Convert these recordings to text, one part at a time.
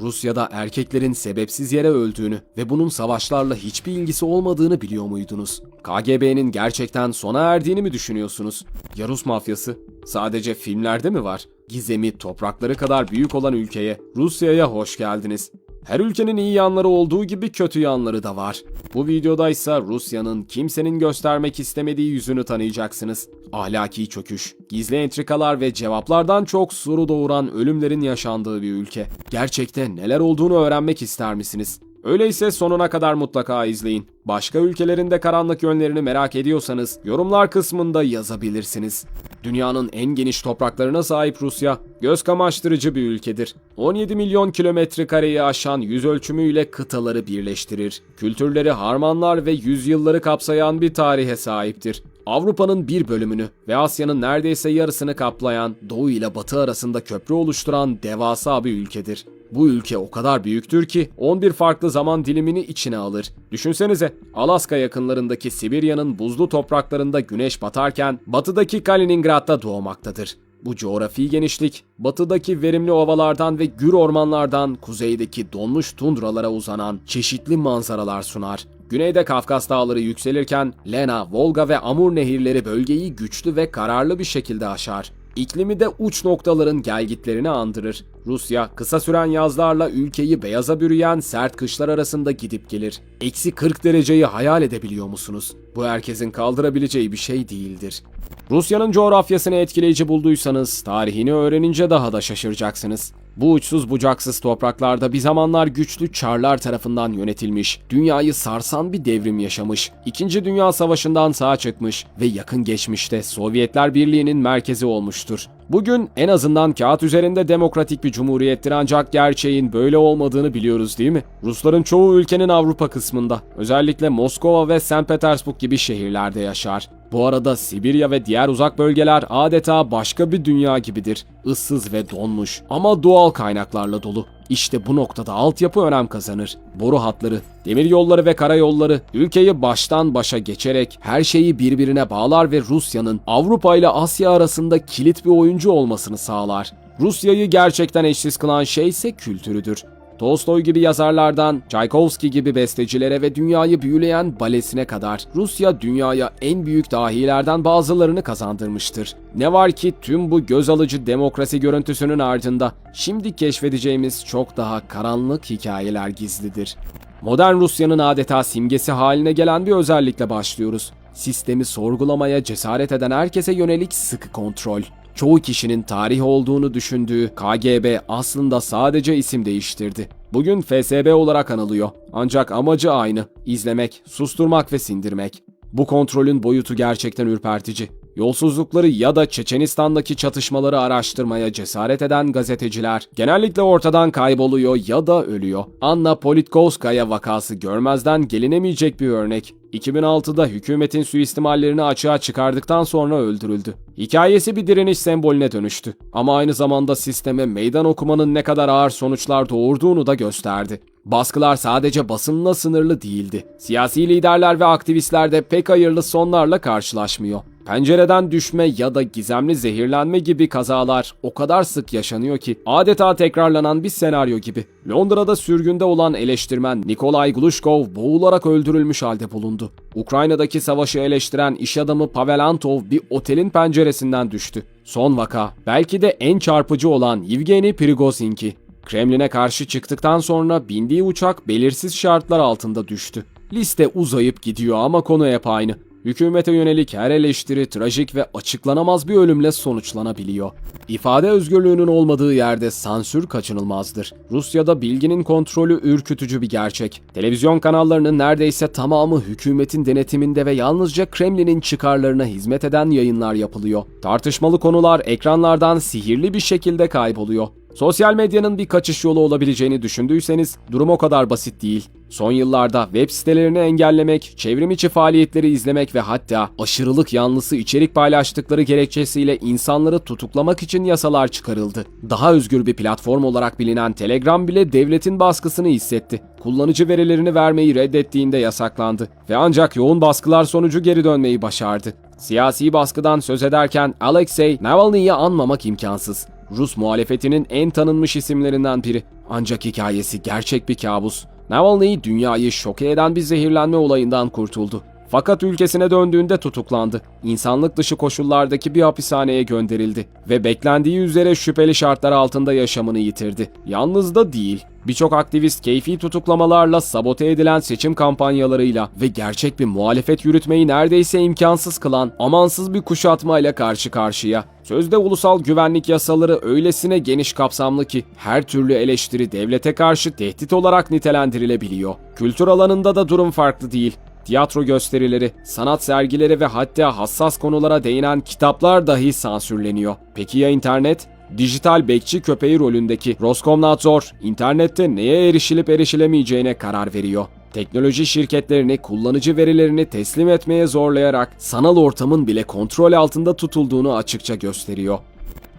Rusya'da erkeklerin sebepsiz yere öldüğünü ve bunun savaşlarla hiçbir ilgisi olmadığını biliyor muydunuz? KGB'nin gerçekten sona erdiğini mi düşünüyorsunuz? Ya Rus mafyası? Sadece filmlerde mi var? Gizemi toprakları kadar büyük olan ülkeye, Rusya'ya hoş geldiniz. Her ülkenin iyi yanları olduğu gibi kötü yanları da var. Bu videoda ise Rusya'nın kimsenin göstermek istemediği yüzünü tanıyacaksınız. Ahlaki çöküş, gizli entrikalar ve cevaplardan çok soru doğuran ölümlerin yaşandığı bir ülke. Gerçekte neler olduğunu öğrenmek ister misiniz? Öyleyse sonuna kadar mutlaka izleyin. Başka ülkelerin de karanlık yönlerini merak ediyorsanız yorumlar kısmında yazabilirsiniz. Dünyanın en geniş topraklarına sahip Rusya, göz kamaştırıcı bir ülkedir. 17 milyon kilometre kareyi aşan yüz ölçümüyle kıtaları birleştirir. Kültürleri harmanlar ve yüzyılları kapsayan bir tarihe sahiptir. Avrupa'nın bir bölümünü ve Asya'nın neredeyse yarısını kaplayan, Doğu ile Batı arasında köprü oluşturan devasa bir ülkedir. Bu ülke o kadar büyüktür ki 11 farklı zaman dilimini içine alır. Düşünsenize Alaska yakınlarındaki Sibirya'nın buzlu topraklarında güneş batarken batıdaki Kaliningrad'da doğmaktadır. Bu coğrafi genişlik, batıdaki verimli ovalardan ve gür ormanlardan kuzeydeki donmuş tundralara uzanan çeşitli manzaralar sunar. Güneyde Kafkas dağları yükselirken Lena, Volga ve Amur nehirleri bölgeyi güçlü ve kararlı bir şekilde aşar. İklimi de uç noktaların gelgitlerini andırır. Rusya kısa süren yazlarla ülkeyi beyaza bürüyen sert kışlar arasında gidip gelir. Eksi 40 dereceyi hayal edebiliyor musunuz? Bu herkesin kaldırabileceği bir şey değildir. Rusya'nın coğrafyasını etkileyici bulduysanız tarihini öğrenince daha da şaşıracaksınız. Bu uçsuz bucaksız topraklarda bir zamanlar güçlü Çarlar tarafından yönetilmiş, dünyayı sarsan bir devrim yaşamış, İkinci Dünya Savaşı'ndan sağ çıkmış ve yakın geçmişte Sovyetler Birliği'nin merkezi olmuştur. Bugün en azından kağıt üzerinde demokratik bir cumhuriyettir ancak gerçeğin böyle olmadığını biliyoruz değil mi? Rusların çoğu ülkenin Avrupa kısmında, özellikle Moskova ve St. Petersburg gibi şehirlerde yaşar. Bu arada Sibirya ve diğer uzak bölgeler adeta başka bir dünya gibidir. Issız ve donmuş ama doğal kaynaklarla dolu. İşte bu noktada altyapı önem kazanır. Boru hatları, demir yolları ve karayolları ülkeyi baştan başa geçerek her şeyi birbirine bağlar ve Rusya'nın Avrupa ile Asya arasında kilit bir oyuncu olmasını sağlar. Rusya'yı gerçekten eşsiz kılan şey ise kültürüdür. Tolstoy gibi yazarlardan, Tchaikovsky gibi bestecilere ve dünyayı büyüleyen balesine kadar Rusya dünyaya en büyük dahilerden bazılarını kazandırmıştır. Ne var ki tüm bu göz alıcı demokrasi görüntüsünün ardında şimdi keşfedeceğimiz çok daha karanlık hikayeler gizlidir. Modern Rusya'nın adeta simgesi haline gelen bir özellikle başlıyoruz. Sistemi sorgulamaya cesaret eden herkese yönelik sıkı kontrol. Çoğu kişinin tarih olduğunu düşündüğü KGB aslında sadece isim değiştirdi. Bugün FSB olarak anılıyor. Ancak amacı aynı. İzlemek, susturmak ve sindirmek. Bu kontrolün boyutu gerçekten ürpertici. Yolsuzlukları ya da Çeçenistan'daki çatışmaları araştırmaya cesaret eden gazeteciler genellikle ortadan kayboluyor ya da ölüyor. Anna Politkovskaya vakası görmezden gelinemeyecek bir örnek. 2006'da hükümetin suistimallerini açığa çıkardıktan sonra öldürüldü. Hikayesi bir direniş sembolüne dönüştü. Ama aynı zamanda sisteme meydan okumanın ne kadar ağır sonuçlar doğurduğunu da gösterdi. Baskılar sadece basınla sınırlı değildi. Siyasi liderler ve aktivistler de pek hayırlı sonlarla karşılaşmıyor. Pencereden düşme ya da gizemli zehirlenme gibi kazalar o kadar sık yaşanıyor ki adeta tekrarlanan bir senaryo gibi. Londra'da sürgünde olan eleştirmen Nikolay Glushkov boğularak öldürülmüş halde bulundu. Ukrayna'daki savaşı eleştiren iş adamı Pavel Antov bir otelin penceresinden düştü. Son vaka belki de en çarpıcı olan Yevgeny Prigozhinki. Kremlin'e karşı çıktıktan sonra bindiği uçak belirsiz şartlar altında düştü. Liste uzayıp gidiyor ama konu hep aynı. Hükümete yönelik her eleştiri trajik ve açıklanamaz bir ölümle sonuçlanabiliyor. İfade özgürlüğünün olmadığı yerde sansür kaçınılmazdır. Rusya'da bilginin kontrolü ürkütücü bir gerçek. Televizyon kanallarının neredeyse tamamı hükümetin denetiminde ve yalnızca Kremlin'in çıkarlarına hizmet eden yayınlar yapılıyor. Tartışmalı konular ekranlardan sihirli bir şekilde kayboluyor. Sosyal medyanın bir kaçış yolu olabileceğini düşündüyseniz durum o kadar basit değil. Son yıllarda web sitelerini engellemek, çevrim içi faaliyetleri izlemek ve hatta aşırılık yanlısı içerik paylaştıkları gerekçesiyle insanları tutuklamak için yasalar çıkarıldı. Daha özgür bir platform olarak bilinen Telegram bile devletin baskısını hissetti. Kullanıcı verilerini vermeyi reddettiğinde yasaklandı ve ancak yoğun baskılar sonucu geri dönmeyi başardı. Siyasi baskıdan söz ederken Alexei Navalny'yi anmamak imkansız. Rus muhalefetinin en tanınmış isimlerinden biri. Ancak hikayesi gerçek bir kabus. Navalny dünyayı şoke eden bir zehirlenme olayından kurtuldu. Fakat ülkesine döndüğünde tutuklandı. İnsanlık dışı koşullardaki bir hapishaneye gönderildi ve beklendiği üzere şüpheli şartlar altında yaşamını yitirdi. Yalnız da değil. Birçok aktivist keyfi tutuklamalarla sabote edilen seçim kampanyalarıyla ve gerçek bir muhalefet yürütmeyi neredeyse imkansız kılan amansız bir kuşatmayla karşı karşıya. Sözde ulusal güvenlik yasaları öylesine geniş kapsamlı ki her türlü eleştiri devlete karşı tehdit olarak nitelendirilebiliyor. Kültür alanında da durum farklı değil tiyatro gösterileri, sanat sergileri ve hatta hassas konulara değinen kitaplar dahi sansürleniyor. Peki ya internet? Dijital bekçi köpeği rolündeki Roskomnadzor, internette neye erişilip erişilemeyeceğine karar veriyor. Teknoloji şirketlerini kullanıcı verilerini teslim etmeye zorlayarak sanal ortamın bile kontrol altında tutulduğunu açıkça gösteriyor.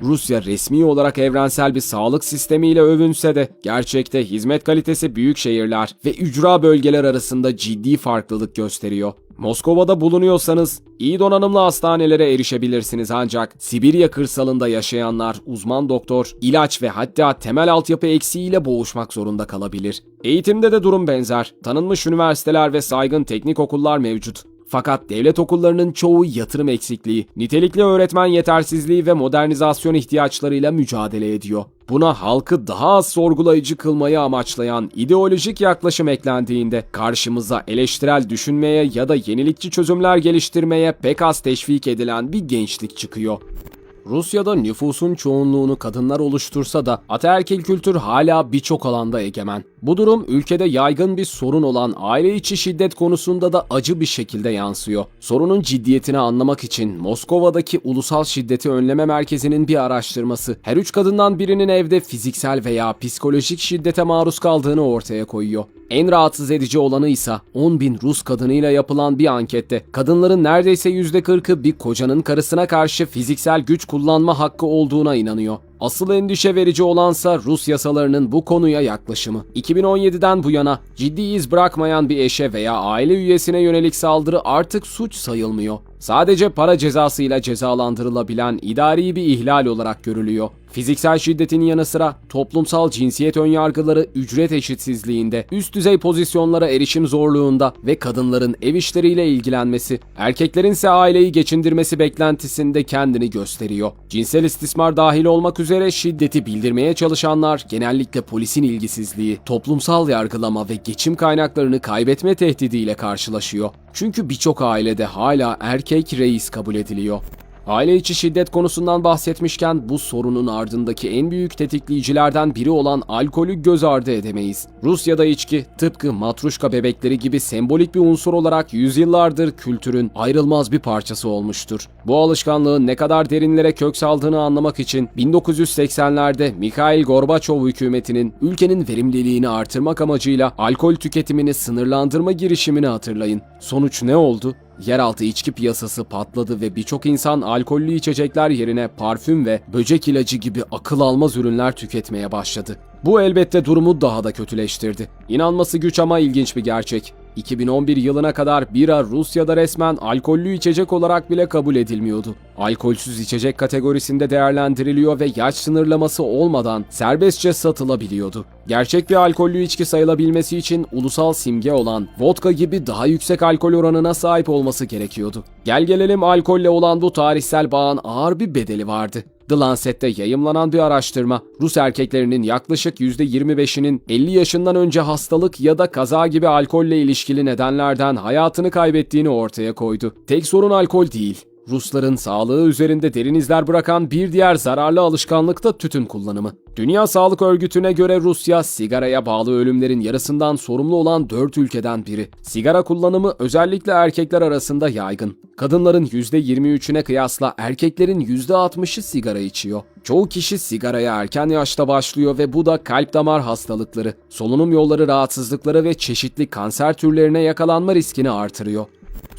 Rusya resmi olarak evrensel bir sağlık sistemiyle övünse de gerçekte hizmet kalitesi büyük şehirler ve ücra bölgeler arasında ciddi farklılık gösteriyor. Moskova'da bulunuyorsanız iyi donanımlı hastanelere erişebilirsiniz ancak Sibirya kırsalında yaşayanlar uzman doktor, ilaç ve hatta temel altyapı eksiğiyle boğuşmak zorunda kalabilir. Eğitimde de durum benzer. Tanınmış üniversiteler ve saygın teknik okullar mevcut. Fakat devlet okullarının çoğu yatırım eksikliği, nitelikli öğretmen yetersizliği ve modernizasyon ihtiyaçlarıyla mücadele ediyor. Buna halkı daha az sorgulayıcı kılmayı amaçlayan ideolojik yaklaşım eklendiğinde karşımıza eleştirel düşünmeye ya da yenilikçi çözümler geliştirmeye pek az teşvik edilen bir gençlik çıkıyor. Rusya'da nüfusun çoğunluğunu kadınlar oluştursa da ataerkil kültür hala birçok alanda egemen. Bu durum ülkede yaygın bir sorun olan aile içi şiddet konusunda da acı bir şekilde yansıyor. Sorunun ciddiyetini anlamak için Moskova'daki Ulusal Şiddeti Önleme Merkezi'nin bir araştırması her üç kadından birinin evde fiziksel veya psikolojik şiddete maruz kaldığını ortaya koyuyor. En rahatsız edici olanı ise 10 bin Rus kadınıyla yapılan bir ankette kadınların neredeyse %40'ı bir kocanın karısına karşı fiziksel güç kullanma hakkı olduğuna inanıyor. Asıl endişe verici olansa Rus yasalarının bu konuya yaklaşımı. 2017'den bu yana ciddi iz bırakmayan bir eşe veya aile üyesine yönelik saldırı artık suç sayılmıyor. Sadece para cezasıyla cezalandırılabilen idari bir ihlal olarak görülüyor. Fiziksel şiddetin yanı sıra toplumsal cinsiyet önyargıları ücret eşitsizliğinde, üst düzey pozisyonlara erişim zorluğunda ve kadınların ev işleriyle ilgilenmesi, erkeklerin ise aileyi geçindirmesi beklentisinde kendini gösteriyor. Cinsel istismar dahil olmak üzere şiddeti bildirmeye çalışanlar genellikle polisin ilgisizliği, toplumsal yargılama ve geçim kaynaklarını kaybetme tehdidiyle karşılaşıyor. Çünkü birçok ailede hala erkek reis kabul ediliyor. Aile içi şiddet konusundan bahsetmişken bu sorunun ardındaki en büyük tetikleyicilerden biri olan alkolü göz ardı edemeyiz. Rusya'da içki tıpkı matruşka bebekleri gibi sembolik bir unsur olarak yüzyıllardır kültürün ayrılmaz bir parçası olmuştur. Bu alışkanlığın ne kadar derinlere kök saldığını anlamak için 1980'lerde Mikhail Gorbaçov hükümetinin ülkenin verimliliğini artırmak amacıyla alkol tüketimini sınırlandırma girişimini hatırlayın. Sonuç ne oldu? Yeraltı içki piyasası patladı ve birçok insan alkollü içecekler yerine parfüm ve böcek ilacı gibi akıl almaz ürünler tüketmeye başladı. Bu elbette durumu daha da kötüleştirdi. İnanması güç ama ilginç bir gerçek. 2011 yılına kadar bira Rusya'da resmen alkollü içecek olarak bile kabul edilmiyordu. Alkolsüz içecek kategorisinde değerlendiriliyor ve yaş sınırlaması olmadan serbestçe satılabiliyordu. Gerçek bir alkollü içki sayılabilmesi için ulusal simge olan vodka gibi daha yüksek alkol oranına sahip olması gerekiyordu. Gel gelelim alkolle olan bu tarihsel bağın ağır bir bedeli vardı. The Lancet'te yayımlanan bir araştırma, Rus erkeklerinin yaklaşık %25'inin 50 yaşından önce hastalık ya da kaza gibi alkolle ilişkili nedenlerden hayatını kaybettiğini ortaya koydu. Tek sorun alkol değil. Rusların sağlığı üzerinde derin izler bırakan bir diğer zararlı alışkanlık da tütün kullanımı. Dünya Sağlık Örgütü'ne göre Rusya sigaraya bağlı ölümlerin yarısından sorumlu olan 4 ülkeden biri. Sigara kullanımı özellikle erkekler arasında yaygın. Kadınların %23'üne kıyasla erkeklerin %60'ı sigara içiyor. Çoğu kişi sigaraya erken yaşta başlıyor ve bu da kalp damar hastalıkları, solunum yolları rahatsızlıkları ve çeşitli kanser türlerine yakalanma riskini artırıyor.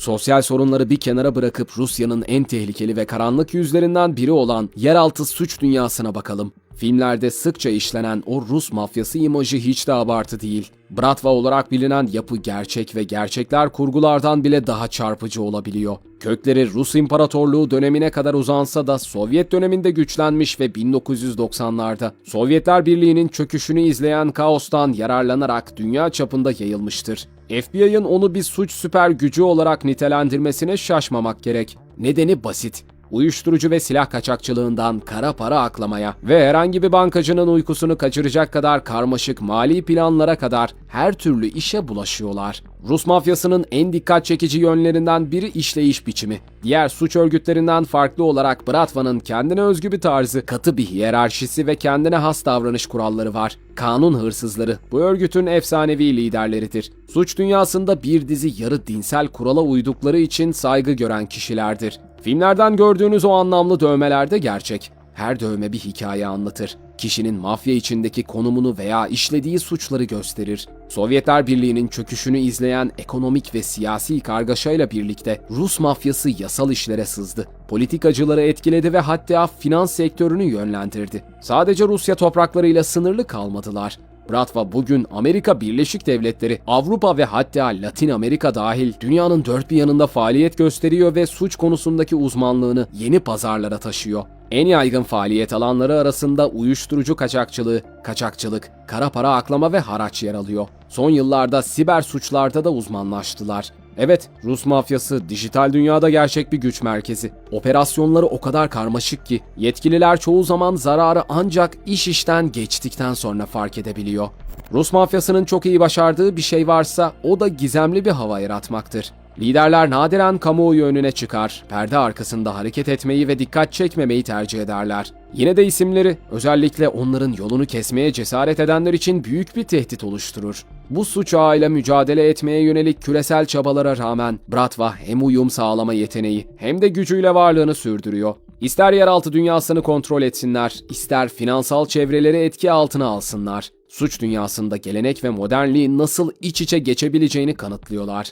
Sosyal sorunları bir kenara bırakıp Rusya'nın en tehlikeli ve karanlık yüzlerinden biri olan yeraltı suç dünyasına bakalım. Filmlerde sıkça işlenen o Rus mafyası imajı hiç de abartı değil. Bratva olarak bilinen yapı gerçek ve gerçekler kurgulardan bile daha çarpıcı olabiliyor. Kökleri Rus İmparatorluğu dönemine kadar uzansa da Sovyet döneminde güçlenmiş ve 1990'larda Sovyetler Birliği'nin çöküşünü izleyen kaostan yararlanarak dünya çapında yayılmıştır. FBI'ın onu bir suç süper gücü olarak nitelendirmesine şaşmamak gerek. Nedeni basit. Uyuşturucu ve silah kaçakçılığından kara para aklamaya ve herhangi bir bankacının uykusunu kaçıracak kadar karmaşık mali planlara kadar her türlü işe bulaşıyorlar. Rus mafyasının en dikkat çekici yönlerinden biri işleyiş biçimi. Diğer suç örgütlerinden farklı olarak Bratva'nın kendine özgü bir tarzı, katı bir hiyerarşisi ve kendine has davranış kuralları var. Kanun hırsızları bu örgütün efsanevi liderleridir. Suç dünyasında bir dizi yarı dinsel kurala uydukları için saygı gören kişilerdir. Filmlerden gördüğünüz o anlamlı dövmeler de gerçek. Her dövme bir hikaye anlatır. Kişinin mafya içindeki konumunu veya işlediği suçları gösterir. Sovyetler Birliği'nin çöküşünü izleyen ekonomik ve siyasi kargaşayla birlikte Rus mafyası yasal işlere sızdı. Politikacıları etkiledi ve hatta finans sektörünü yönlendirdi. Sadece Rusya topraklarıyla sınırlı kalmadılar. Bratva bugün Amerika Birleşik Devletleri, Avrupa ve hatta Latin Amerika dahil dünyanın dört bir yanında faaliyet gösteriyor ve suç konusundaki uzmanlığını yeni pazarlara taşıyor. En yaygın faaliyet alanları arasında uyuşturucu kaçakçılığı, kaçakçılık, kara para aklama ve haraç yer alıyor. Son yıllarda siber suçlarda da uzmanlaştılar. Evet, Rus mafyası dijital dünyada gerçek bir güç merkezi. Operasyonları o kadar karmaşık ki yetkililer çoğu zaman zararı ancak iş işten geçtikten sonra fark edebiliyor. Rus mafyasının çok iyi başardığı bir şey varsa o da gizemli bir hava yaratmaktır. Liderler nadiren kamuoyu önüne çıkar, perde arkasında hareket etmeyi ve dikkat çekmemeyi tercih ederler. Yine de isimleri özellikle onların yolunu kesmeye cesaret edenler için büyük bir tehdit oluşturur. Bu suç ağıyla mücadele etmeye yönelik küresel çabalara rağmen Bratva hem uyum sağlama yeteneği hem de gücüyle varlığını sürdürüyor. İster yeraltı dünyasını kontrol etsinler, ister finansal çevreleri etki altına alsınlar. Suç dünyasında gelenek ve modernliğin nasıl iç içe geçebileceğini kanıtlıyorlar.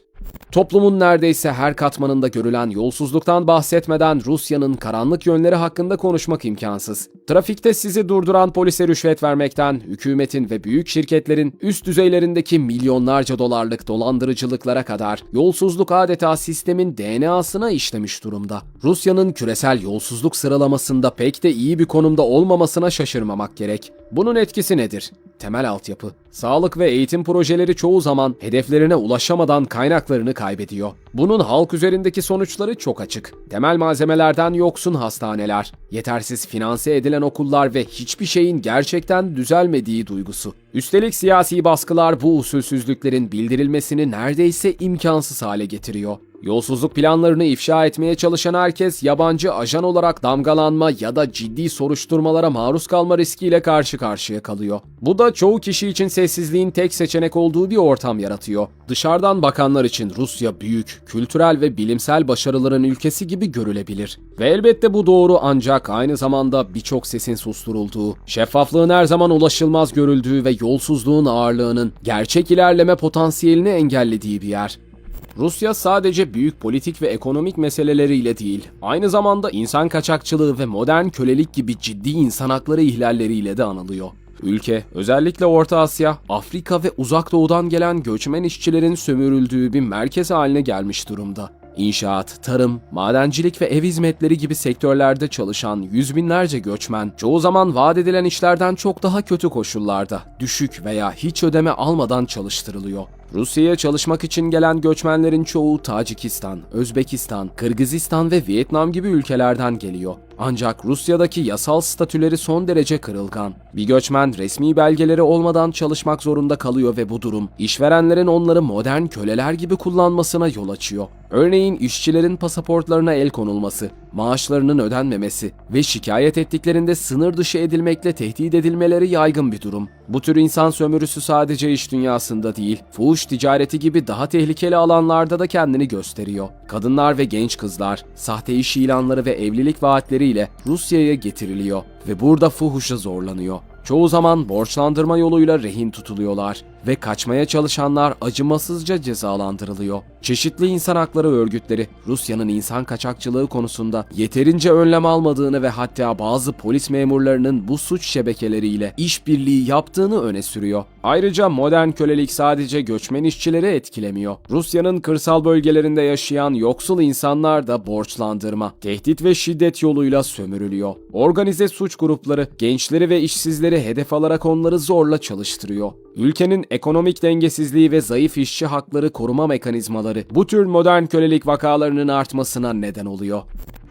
Toplumun neredeyse her katmanında görülen yolsuzluktan bahsetmeden Rusya'nın karanlık yönleri hakkında konuşmak imkansız. Trafikte sizi durduran polise rüşvet vermekten, hükümetin ve büyük şirketlerin üst düzeylerindeki milyonlarca dolarlık dolandırıcılıklara kadar yolsuzluk adeta sistemin DNA'sına işlemiş durumda. Rusya'nın küresel yolsuzluk sıralamasında pek de iyi bir konumda olmamasına şaşırmamak gerek. Bunun etkisi nedir? Temel altyapı. Sağlık ve eğitim projeleri çoğu zaman hedeflerine ulaşamadan kaynaklarını kaybediyor. Bunun halk üzerindeki sonuçları çok açık. Temel malzemelerden yoksun hastaneler, yetersiz finanse edilen okullar ve hiçbir şeyin gerçekten düzelmediği duygusu. Üstelik siyasi baskılar bu usulsüzlüklerin bildirilmesini neredeyse imkansız hale getiriyor. Yolsuzluk planlarını ifşa etmeye çalışan herkes yabancı ajan olarak damgalanma ya da ciddi soruşturmalara maruz kalma riskiyle karşı karşıya kalıyor. Bu da çoğu kişi için sessizliğin tek seçenek olduğu bir ortam yaratıyor. Dışarıdan bakanlar için Rusya büyük, kültürel ve bilimsel başarıların ülkesi gibi görülebilir. Ve elbette bu doğru ancak aynı zamanda birçok sesin susturulduğu, şeffaflığın her zaman ulaşılmaz görüldüğü ve yolsuzluğun ağırlığının gerçek ilerleme potansiyelini engellediği bir yer. Rusya sadece büyük politik ve ekonomik meseleleriyle değil, aynı zamanda insan kaçakçılığı ve modern kölelik gibi ciddi insan hakları ihlalleriyle de anılıyor. Ülke, özellikle Orta Asya, Afrika ve Uzak Doğu'dan gelen göçmen işçilerin sömürüldüğü bir merkez haline gelmiş durumda. İnşaat, tarım, madencilik ve ev hizmetleri gibi sektörlerde çalışan yüz binlerce göçmen çoğu zaman vaat edilen işlerden çok daha kötü koşullarda, düşük veya hiç ödeme almadan çalıştırılıyor. Rusya'ya çalışmak için gelen göçmenlerin çoğu Tacikistan, Özbekistan, Kırgızistan ve Vietnam gibi ülkelerden geliyor. Ancak Rusya'daki yasal statüleri son derece kırılgan. Bir göçmen resmi belgeleri olmadan çalışmak zorunda kalıyor ve bu durum işverenlerin onları modern köleler gibi kullanmasına yol açıyor. Örneğin işçilerin pasaportlarına el konulması, maaşlarının ödenmemesi ve şikayet ettiklerinde sınır dışı edilmekle tehdit edilmeleri yaygın bir durum. Bu tür insan sömürüsü sadece iş dünyasında değil, fuhuş ticareti gibi daha tehlikeli alanlarda da kendini gösteriyor. Kadınlar ve genç kızlar, sahte iş ilanları ve evlilik vaatleriyle Rusya'ya getiriliyor ve burada fuhuşa zorlanıyor. Çoğu zaman borçlandırma yoluyla rehin tutuluyorlar. Ve kaçmaya çalışanlar acımasızca cezalandırılıyor. Çeşitli insan hakları örgütleri Rusya'nın insan kaçakçılığı konusunda yeterince önlem almadığını ve hatta bazı polis memurlarının bu suç şebekeleriyle işbirliği yaptığını öne sürüyor. Ayrıca modern kölelik sadece göçmen işçileri etkilemiyor. Rusya'nın kırsal bölgelerinde yaşayan yoksul insanlar da borçlandırma, tehdit ve şiddet yoluyla sömürülüyor. Organize suç grupları gençleri ve işsizleri hedef alarak onları zorla çalıştırıyor. Ülkenin ekonomik dengesizliği ve zayıf işçi hakları koruma mekanizmaları bu tür modern kölelik vakalarının artmasına neden oluyor.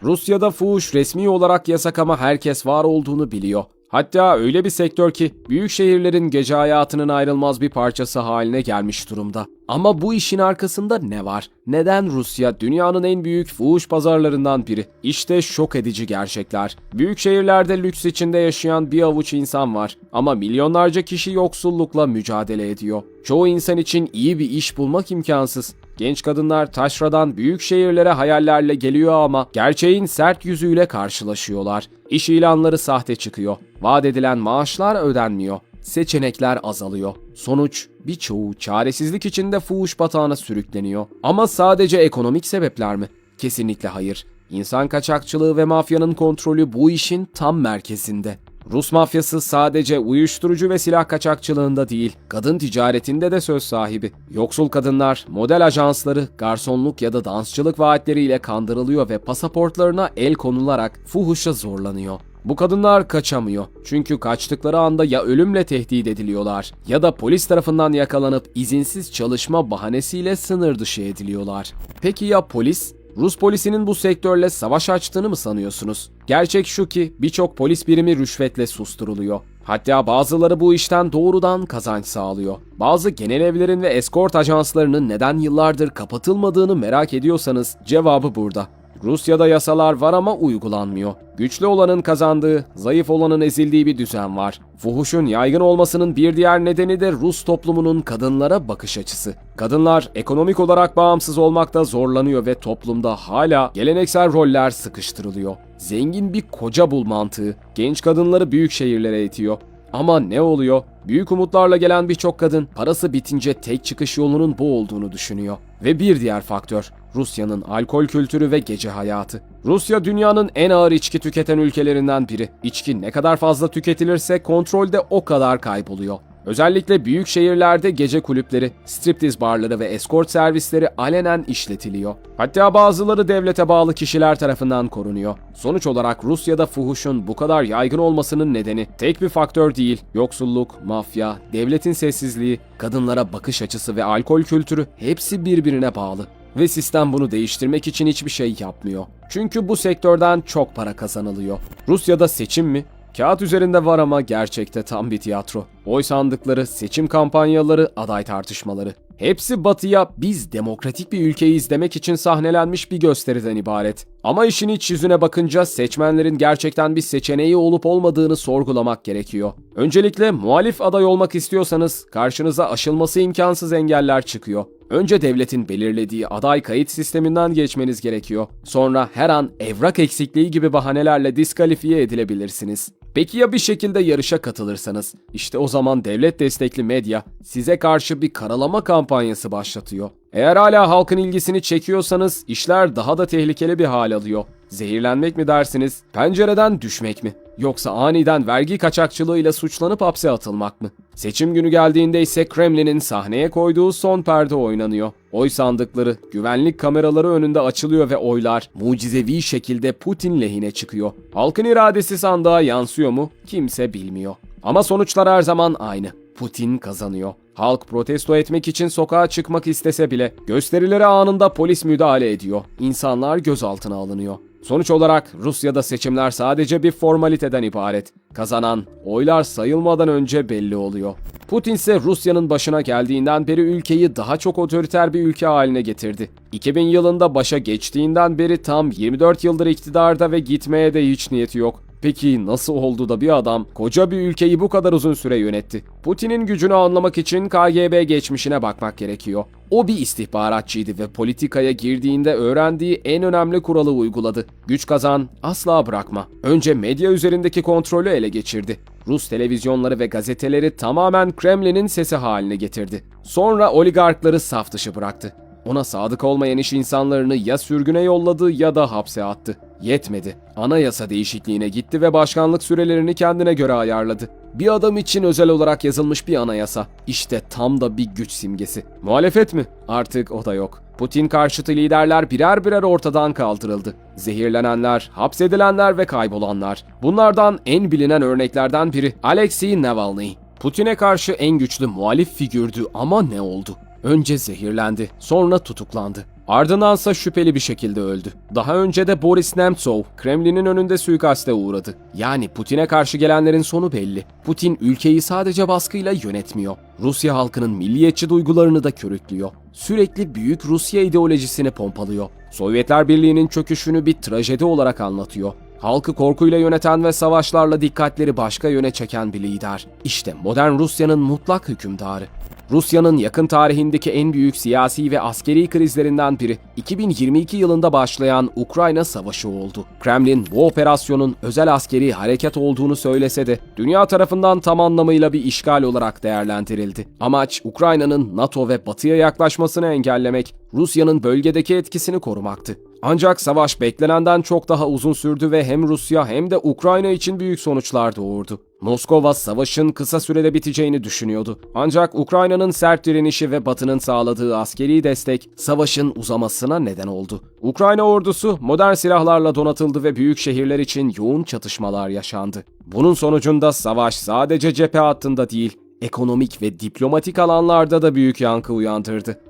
Rusya'da fuhuş resmi olarak yasak ama herkes var olduğunu biliyor. Hatta öyle bir sektör ki büyük şehirlerin gece hayatının ayrılmaz bir parçası haline gelmiş durumda. Ama bu işin arkasında ne var? Neden Rusya dünyanın en büyük fuhuş pazarlarından biri? İşte şok edici gerçekler. Büyük şehirlerde lüks içinde yaşayan bir avuç insan var ama milyonlarca kişi yoksullukla mücadele ediyor. Çoğu insan için iyi bir iş bulmak imkansız. Genç kadınlar taşradan büyük şehirlere hayallerle geliyor ama gerçeğin sert yüzüyle karşılaşıyorlar. İş ilanları sahte çıkıyor. Vaat edilen maaşlar ödenmiyor. Seçenekler azalıyor. Sonuç birçoğu çaresizlik içinde fuhuş batağına sürükleniyor. Ama sadece ekonomik sebepler mi? Kesinlikle hayır. İnsan kaçakçılığı ve mafyanın kontrolü bu işin tam merkezinde. Rus mafyası sadece uyuşturucu ve silah kaçakçılığında değil, kadın ticaretinde de söz sahibi. Yoksul kadınlar, model ajansları, garsonluk ya da dansçılık vaatleriyle kandırılıyor ve pasaportlarına el konularak fuhuşa zorlanıyor. Bu kadınlar kaçamıyor. Çünkü kaçtıkları anda ya ölümle tehdit ediliyorlar ya da polis tarafından yakalanıp izinsiz çalışma bahanesiyle sınır dışı ediliyorlar. Peki ya polis? Rus polisinin bu sektörle savaş açtığını mı sanıyorsunuz? Gerçek şu ki birçok polis birimi rüşvetle susturuluyor. Hatta bazıları bu işten doğrudan kazanç sağlıyor. Bazı genel evlerin ve eskort ajanslarının neden yıllardır kapatılmadığını merak ediyorsanız cevabı burada. Rusya'da yasalar var ama uygulanmıyor. Güçlü olanın kazandığı, zayıf olanın ezildiği bir düzen var. Fuhuşun yaygın olmasının bir diğer nedeni de Rus toplumunun kadınlara bakış açısı. Kadınlar ekonomik olarak bağımsız olmakta zorlanıyor ve toplumda hala geleneksel roller sıkıştırılıyor. Zengin bir koca bul mantığı genç kadınları büyük şehirlere itiyor. Ama ne oluyor? Büyük umutlarla gelen birçok kadın parası bitince tek çıkış yolunun bu olduğunu düşünüyor. Ve bir diğer faktör Rusya'nın alkol kültürü ve gece hayatı. Rusya dünyanın en ağır içki tüketen ülkelerinden biri. İçki ne kadar fazla tüketilirse kontrolde o kadar kayboluyor. Özellikle büyük şehirlerde gece kulüpleri, striptiz barları ve eskort servisleri alenen işletiliyor. Hatta bazıları devlete bağlı kişiler tarafından korunuyor. Sonuç olarak Rusya'da fuhuşun bu kadar yaygın olmasının nedeni tek bir faktör değil. Yoksulluk, mafya, devletin sessizliği, kadınlara bakış açısı ve alkol kültürü hepsi birbirine bağlı. Ve sistem bunu değiştirmek için hiçbir şey yapmıyor. Çünkü bu sektörden çok para kazanılıyor. Rusya'da seçim mi? Kağıt üzerinde var ama gerçekte tam bir tiyatro. Oy sandıkları, seçim kampanyaları, aday tartışmaları. Hepsi batıya biz demokratik bir ülkeyiz demek için sahnelenmiş bir gösteriden ibaret. Ama işin iç yüzüne bakınca seçmenlerin gerçekten bir seçeneği olup olmadığını sorgulamak gerekiyor. Öncelikle muhalif aday olmak istiyorsanız karşınıza aşılması imkansız engeller çıkıyor. Önce devletin belirlediği aday kayıt sisteminden geçmeniz gerekiyor. Sonra her an evrak eksikliği gibi bahanelerle diskalifiye edilebilirsiniz. Peki ya bir şekilde yarışa katılırsanız? İşte o zaman devlet destekli medya size karşı bir karalama kampanyası başlatıyor. Eğer hala halkın ilgisini çekiyorsanız işler daha da tehlikeli bir hal alıyor. Zehirlenmek mi dersiniz? Pencereden düşmek mi? Yoksa aniden vergi kaçakçılığıyla suçlanıp hapse atılmak mı? Seçim günü geldiğinde ise Kremlin'in sahneye koyduğu son perde oynanıyor. Oy sandıkları, güvenlik kameraları önünde açılıyor ve oylar mucizevi şekilde Putin lehine çıkıyor. Halkın iradesi sandığa yansıyor mu? Kimse bilmiyor. Ama sonuçlar her zaman aynı. Putin kazanıyor. Halk protesto etmek için sokağa çıkmak istese bile gösterilere anında polis müdahale ediyor. İnsanlar gözaltına alınıyor. Sonuç olarak Rusya'da seçimler sadece bir formaliteden ibaret. Kazanan oylar sayılmadan önce belli oluyor. Putin ise Rusya'nın başına geldiğinden beri ülkeyi daha çok otoriter bir ülke haline getirdi. 2000 yılında başa geçtiğinden beri tam 24 yıldır iktidarda ve gitmeye de hiç niyeti yok. Peki nasıl oldu da bir adam koca bir ülkeyi bu kadar uzun süre yönetti? Putin'in gücünü anlamak için KGB geçmişine bakmak gerekiyor. O bir istihbaratçıydı ve politikaya girdiğinde öğrendiği en önemli kuralı uyguladı. Güç kazan, asla bırakma. Önce medya üzerindeki kontrolü ele geçirdi. Rus televizyonları ve gazeteleri tamamen Kremlin'in sesi haline getirdi. Sonra oligarkları saf dışı bıraktı. Ona sadık olmayan iş insanlarını ya sürgüne yolladı ya da hapse attı. Yetmedi. Anayasa değişikliğine gitti ve başkanlık sürelerini kendine göre ayarladı. Bir adam için özel olarak yazılmış bir anayasa. İşte tam da bir güç simgesi. Muhalefet mi? Artık o da yok. Putin karşıtı liderler birer birer ortadan kaldırıldı. Zehirlenenler, hapsedilenler ve kaybolanlar. Bunlardan en bilinen örneklerden biri Alexei Navalny. Putin'e karşı en güçlü muhalif figürdü ama ne oldu? Önce zehirlendi, sonra tutuklandı. Ardındansa şüpheli bir şekilde öldü. Daha önce de Boris Nemtsov, Kremlin'in önünde suikaste uğradı. Yani Putin'e karşı gelenlerin sonu belli. Putin ülkeyi sadece baskıyla yönetmiyor. Rusya halkının milliyetçi duygularını da körüklüyor. Sürekli büyük Rusya ideolojisini pompalıyor. Sovyetler Birliği'nin çöküşünü bir trajedi olarak anlatıyor. Halkı korkuyla yöneten ve savaşlarla dikkatleri başka yöne çeken bir lider. İşte modern Rusya'nın mutlak hükümdarı. Rusya'nın yakın tarihindeki en büyük siyasi ve askeri krizlerinden biri 2022 yılında başlayan Ukrayna Savaşı oldu. Kremlin bu operasyonun özel askeri harekat olduğunu söylese de dünya tarafından tam anlamıyla bir işgal olarak değerlendirildi. Amaç Ukrayna'nın NATO ve Batı'ya yaklaşmasını engellemek, Rusya'nın bölgedeki etkisini korumaktı. Ancak savaş beklenenden çok daha uzun sürdü ve hem Rusya hem de Ukrayna için büyük sonuçlar doğurdu. Moskova savaşın kısa sürede biteceğini düşünüyordu. Ancak Ukrayna'nın sert direnişi ve Batı'nın sağladığı askeri destek savaşın uzamasına neden oldu. Ukrayna ordusu modern silahlarla donatıldı ve büyük şehirler için yoğun çatışmalar yaşandı. Bunun sonucunda savaş sadece cephe hattında değil, ekonomik ve diplomatik alanlarda da büyük yankı uyandırdı.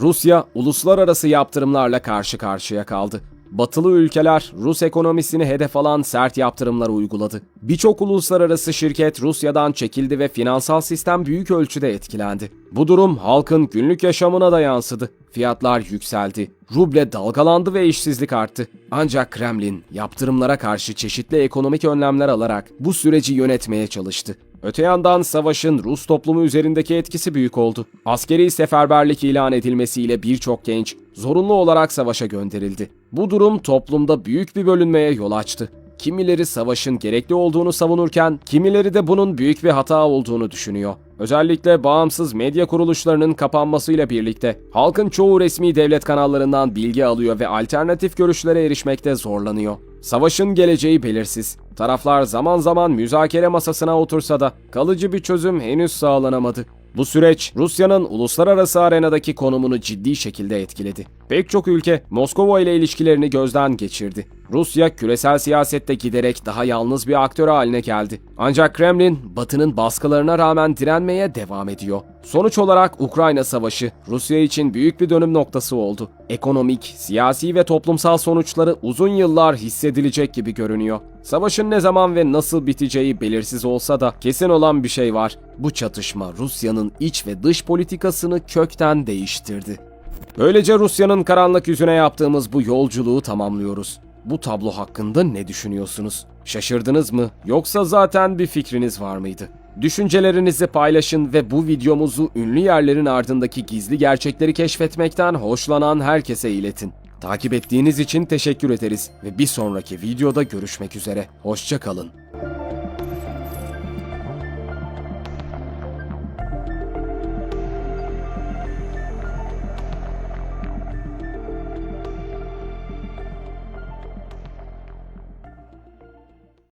Rusya uluslararası yaptırımlarla karşı karşıya kaldı. Batılı ülkeler Rus ekonomisini hedef alan sert yaptırımlar uyguladı. Birçok uluslararası şirket Rusya'dan çekildi ve finansal sistem büyük ölçüde etkilendi. Bu durum halkın günlük yaşamına da yansıdı. Fiyatlar yükseldi. Ruble dalgalandı ve işsizlik arttı. Ancak Kremlin yaptırımlara karşı çeşitli ekonomik önlemler alarak bu süreci yönetmeye çalıştı. Öte yandan savaşın Rus toplumu üzerindeki etkisi büyük oldu. Askeri seferberlik ilan edilmesiyle birçok genç zorunlu olarak savaşa gönderildi. Bu durum toplumda büyük bir bölünmeye yol açtı. Kimileri savaşın gerekli olduğunu savunurken, kimileri de bunun büyük bir hata olduğunu düşünüyor. Özellikle bağımsız medya kuruluşlarının kapanmasıyla birlikte halkın çoğu resmi devlet kanallarından bilgi alıyor ve alternatif görüşlere erişmekte zorlanıyor. Savaşın geleceği belirsiz. Taraflar zaman zaman müzakere masasına otursa da kalıcı bir çözüm henüz sağlanamadı. Bu süreç Rusya'nın uluslararası arenadaki konumunu ciddi şekilde etkiledi. Pek çok ülke Moskova ile ilişkilerini gözden geçirdi. Rusya küresel siyasette giderek daha yalnız bir aktör haline geldi. Ancak Kremlin Batı'nın baskılarına rağmen direnmeye devam ediyor. Sonuç olarak Ukrayna Savaşı Rusya için büyük bir dönüm noktası oldu. Ekonomik, siyasi ve toplumsal sonuçları uzun yıllar hissedilecek gibi görünüyor. Savaşın ne zaman ve nasıl biteceği belirsiz olsa da kesin olan bir şey var. Bu çatışma Rusya'nın iç ve dış politikasını kökten değiştirdi. Böylece Rusya'nın karanlık yüzüne yaptığımız bu yolculuğu tamamlıyoruz. Bu tablo hakkında ne düşünüyorsunuz? Şaşırdınız mı? Yoksa zaten bir fikriniz var mıydı? Düşüncelerinizi paylaşın ve bu videomuzu ünlü yerlerin ardındaki gizli gerçekleri keşfetmekten hoşlanan herkese iletin. Takip ettiğiniz için teşekkür ederiz ve bir sonraki videoda görüşmek üzere. Hoşçakalın.